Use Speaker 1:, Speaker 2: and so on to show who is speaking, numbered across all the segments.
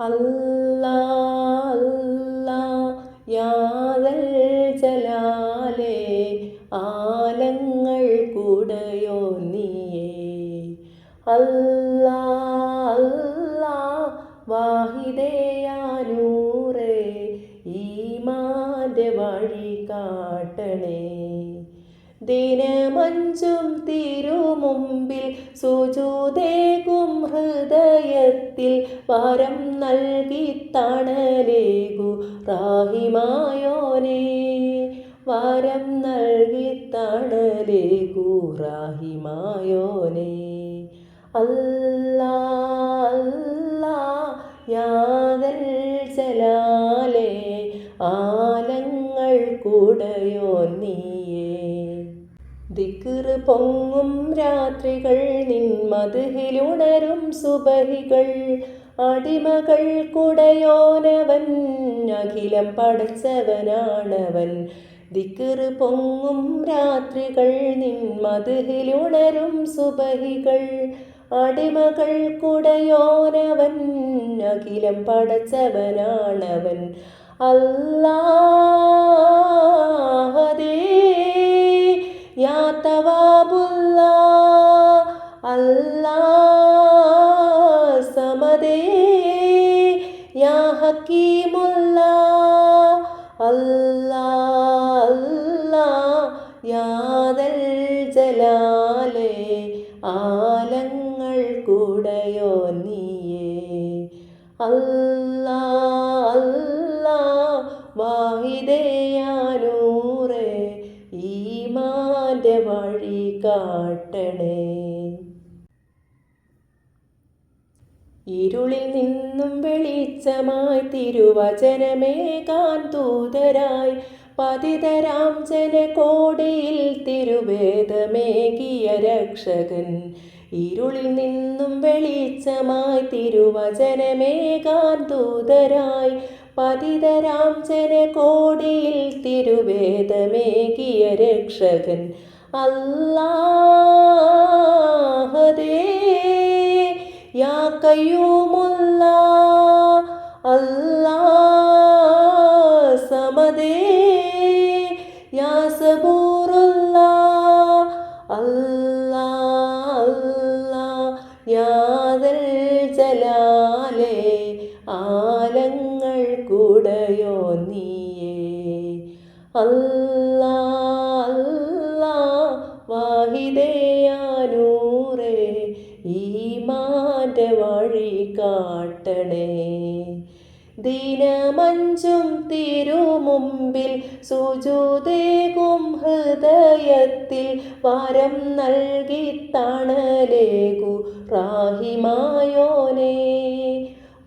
Speaker 1: അല്ലാ അല്ലാ ജലാലേ ആലങ്ങൾ കൂടയോ നീയേ. അല്ലാ അല്ലാ വാഹിദയാനൂറേ ഈമാന്റെ വഴി കാട്ടണേ. ദിനമഞ്ചും തിരുമുമ്പിൽ സുജൂതേകും ഹൃദയത്തിൽ വരം നൽകി തണലേകു റാഹിമായോനേ. വരം നൽകി തണലേകു റാഹിമായോനേ. അല്ലാ അല്ലാ ചലാലേ ആലങ്ങൾ കൂടയോ നീയേ ദിക്റ് പൊങ്ങും രാത്രികൾ നിൻ മധുഹിലുണരും സുബഹികൾ. അടിമകൾ കുടയോനവൻ അഖിലം പടച്ചവനാണവൻ. ദിക്കിറ് പൊങ്ങും രാത്രികൾ നിൻ മധുഹിലുണരും സുബഹികൾ. അടിമകൾ കുടയോനവൻ അഖിലം പടച്ചവനാണവൻ. അല്ലാഹദേ തവാബുല്ല അല്ലാ സമദേ യാ ഹക്കീമുല്ല അല്ലാ അല്ലാ യാദൽ ജലാലേ ആലങ്ങൾ കൂടയോ നീയേ അല്ല വഴി കാട്ടണേ. ഇരുളിൽ നിന്നും വെളിച്ചമായി തിരുവചനമേകാൻ ദൂതരായി. പതിതരാം ജനകോടിയിൽ തിരുവേദമേകിയ രക്ഷകൻ. ഇരുളിൽ നിന്നും വെളിച്ചമായി തിരുവചനമേകാൻ ദൂതരായി. പതിതരാം ജനകോടിയിൽ തിരുവേദമേകിയ രക്ഷകൻ. അല്ലാഹദേ യാ അല്ലാ സമദേ യാ അല്ലാ ജലാലേ ആലങ്ങൾ കൂടയോ നീയേ അല്ലാ വാഹിദയാനൂറേ ഈമാന്റെ വഴി കാട്ടണേ. ദിനമഞ്ചും തിരുമുമ്പിൽ സുജുതേകും ഹൃദയത്തിൽ വരം നൽകി തണലേകു റാഹിമായോനേ.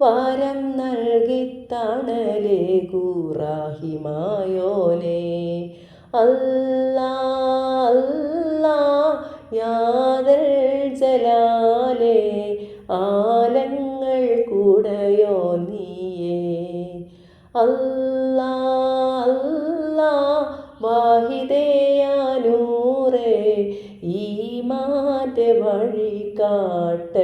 Speaker 1: വരം നൽകി തണലേകു റാഹിമായോനേ. അല്ലാ യാദൽ ജലാലേ ആലങ്ങൾ കൂടയോ നീയേ. അല്ലാ അല്ലാ ഈ മാറ്റ വഴി കാട്ട